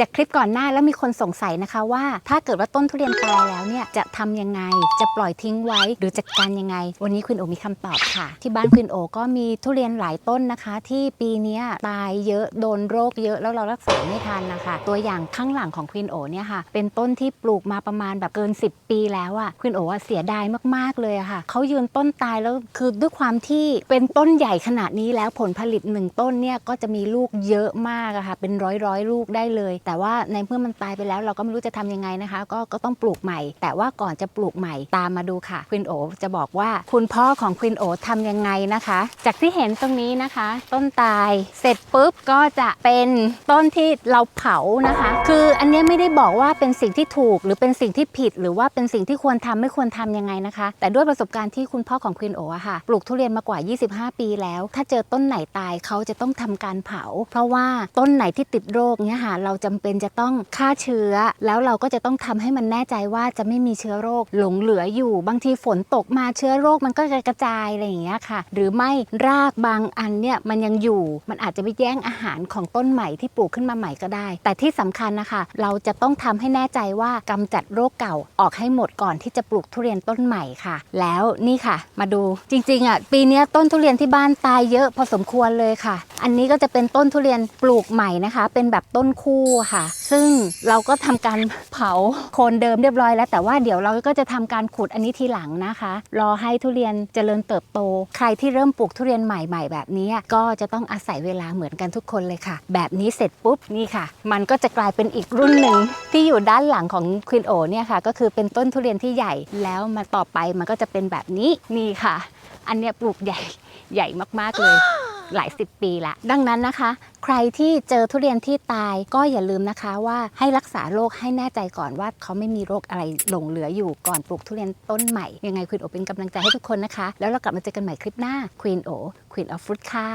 จากคลิปก่อนหน้าแล้วมีคนสงสัยนะคะว่า ถ้าเกิดว่าต้นทุเรียนตายแล้วเนี่ยจะทำยังไง จะปล่อยทิ้งไว้หรือจัดการยังไง วันนี้คุณโอมีคำตอบค่ะ ที่บ้านคุณโอก็มีทุเรียนหลายต้นนะคะ ที่ปีนี้ตายเยอะโดนโรคเยอะแล้วเรารักษาไม่ทันนะคะ ตัวอย่างข้างหลังของควินโอเนี่ยค่ะ เป็นต้นที่ปลูกมาประมาณแบบเกิน 10 ปีแล้วอะควินโอว่าเสียดายมากๆเลยอะค่ะเขายืนต้นตายแล้วคือด้วยความที่เป็นต้นใหญ่ขนาดนี้แล้วผลผลิตหนึ่งต้นเนี่ยก็จะมีลูกเยอะมากอะค่ะเป็นร้อยร้อยๆลูกได้เลยแแต่ว่าในเมื่อมันตายไปแล้ว เราก็ไม่รู้จะทำยังไงนะคะ ก็ก็ต้องปลูกใหม่ แต่ว่าก่อนจะปลูกใหม่ตามมาดูค่ะควินโอจะบอกว่าคุณพ่อของควินโอทำยังไงนะคะ จากที่เห็นตรงนี้นะคะ ต้นตายเสร็จปุ๊บก็จะเป็นต้นที่เราเผานะคะ คืออันนี้ไม่ได้บอกว่าเป็นสิ่งที่ถูก หรือเป็นสิ่งที่ผิด หรือว่าเป็นสิ่งที่ควรทำไม่ควรทำยังไงนะคะ แต่ด้วยประสบการณ์ที่คุณพ่อของควินโออะค่ะ ปลูกทุเรียนมากว่า 25 ปีแล้ว ถ้าเจอต้นไหนตายเขาจะต้องทำการเผา เพราะว่าต้นไหนที่ติดโรคเนี้ยค่ะเราจำเป็นจะต้องฆ่าเชื้อ แล้วเราก็จะต้องทำให้มันแน่ใจว่าจะไม่มีเชื้อโรคหลงเหลืออยู่ บางทีฝนตกมาเชื้อโรคมันก็จะกระจายอะไรอย่างเงี้ยค่ะ หรือไม่รากบางอันเนี่ยมันยังอยู่ มันอาจจะไปแย่งอาหารของต้นใหม่ที่ปลูกขึ้นมาใหม่ก็ได้ แต่ที่สำคัญนะคะ เราจะต้องทำให้แน่ใจว่ากำจัดโรคเก่าออกให้หมดก่อนที่จะปลูกทุเรียนต้นใหม่ค่ะ แล้วนี่ค่ะ มาดูจริงๆอะปีนี้ต้นทุเรียนที่บ้านตายเยอะพอสมควรเลยค่ะ อันนี้ก็จะเป็นต้นทุเรียนปลูกใหม่นะคะ เป็นแบบต้นคู่ค่ะ ซึ่งเราก็ทำการเผาโคนเดิมเรียบร้อยแล้ว แต่ว่าเดี๋ยวเราก็จะทำการขุดอันนี้ทีหลังนะคะ รอให้ทุเรียนเจริญเติบโต ใครที่เริ่มปลูกทุเรียนใหม่ๆ แบบนี้ก็จะต้องอาศัยเวลาเหมือนกันทุกคนเลยค่ะ แบบนี้เสร็จปุ๊บนี่ค่ะ มันก็จะกลายเป็นอีกรุ่นหนึ่งที่อยู่ด้านหลังของควินโอเนี่ยค่ะ ก็คือเป็นต้นทุเรียนที่ใหญ่แล้วมาต่อไปมันก็จะเป็นแบบนี้นี่ค่ะ อันเนี้ยปลูกใหญ่ใหญ่มากๆเลย หลายสิบปีละ ดังนั้นนะคะ ใครที่เจอทุเรียนที่ตายก็อย่าลืมนะคะว่าให้รักษาโรคให้แน่ใจก่อนว่าเขาไม่มีโรคอะไรหลงเหลืออยู่ก่อนปลูกทุเรียนต้นใหม่ ยังไงควีนโอเป็นกำลังใจให้ทุกคนนะคะ แล้วเรากลับมาเจอกันใหม่คลิปหน้าควีนโอควีนออฟฟุตค่ะ